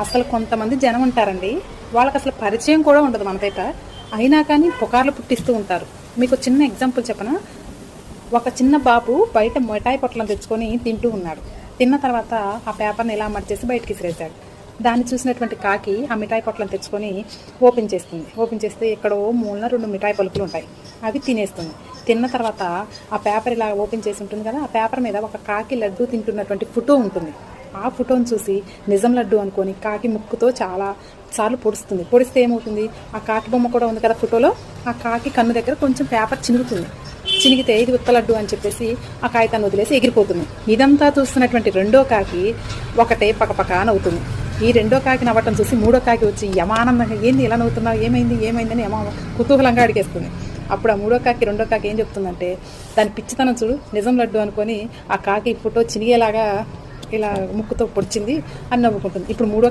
అసలు కొంతమంది జనం ఉంటారండి. వాళ్ళకి అసలు పరిచయం కూడా ఉండదు మన అయినా కానీ పుకార్లు పుట్టిస్తూ ఉంటారు. మీకు చిన్న ఎగ్జాంపుల్ చెప్పనా? ఒక చిన్న బాబు బయట మిఠాయి పొట్లను తెచ్చుకొని తింటూ ఉన్నాడు. తిన్న తర్వాత ఆ పేపర్ని ఇలా మర్చేసి బయటికి విసిరేశాడు దాన్ని చూసినటువంటి కాకి ఆ మిఠాయి పొట్లను తెచ్చుకొని ఓపెన్ చేస్తుంది. ఓపెన్ చేస్తే ఎక్కడో మూలన రెండు మిఠాయి పలుకులు ఉంటాయి. అవి తినేస్తుంది. తిన్న తర్వాత ఆ పేపర్ ఇలా ఓపెన్ చేసి ఉంటుంది కదా ఆ పేపర్ మీద ఒక కాకి లడ్డు తింటున్నటువంటి ఫోటో ఉంటుంది. ఆ ఫోటోని చూసి నిజం లడ్డు అనుకొని కాకి ముక్కుతో చాలా సార్లు పొడుస్తుంది. పొడిస్తే ఏమవుతుంది? ఆ కాకి బొమ్మ కూడా ఉంది కదా ఫోటోలో? ఆ కాకి కన్ను దగ్గర కొంచెం పేపర్ చినుగుతుంది చినిగితే ఇది ఉత్త లడ్డు అని చెప్పేసి ఆ కాగితాన్ని వదిలేసి ఎగిరిపోతుంది. ఇదంతా చూస్తున్నటువంటి రెండో కాకి ఒకటే పకపక నవ్వుతుంది. ఈ రెండో కాకి నవ్వటం చూసి మూడో కాకి వచ్చి యమానందంగా ఏంది ఇలా నవ్వుతున్నావు? ఏమైంది? ఏమైందని యమా కుతూహలంగా అడిగేస్తుంది. అప్పుడు ఆ మూడో కాకి రెండో కాకి ఏం చెప్తుందంటే దాని పిచ్చితనం చూడు నిజం లడ్డు అనుకొని ఆ కాకి ఫోటో చినిగేలాగా ఇలా ముక్కుతో పొడిచింది అని నవ్వుకుంటుంది ఇప్పుడు మూడో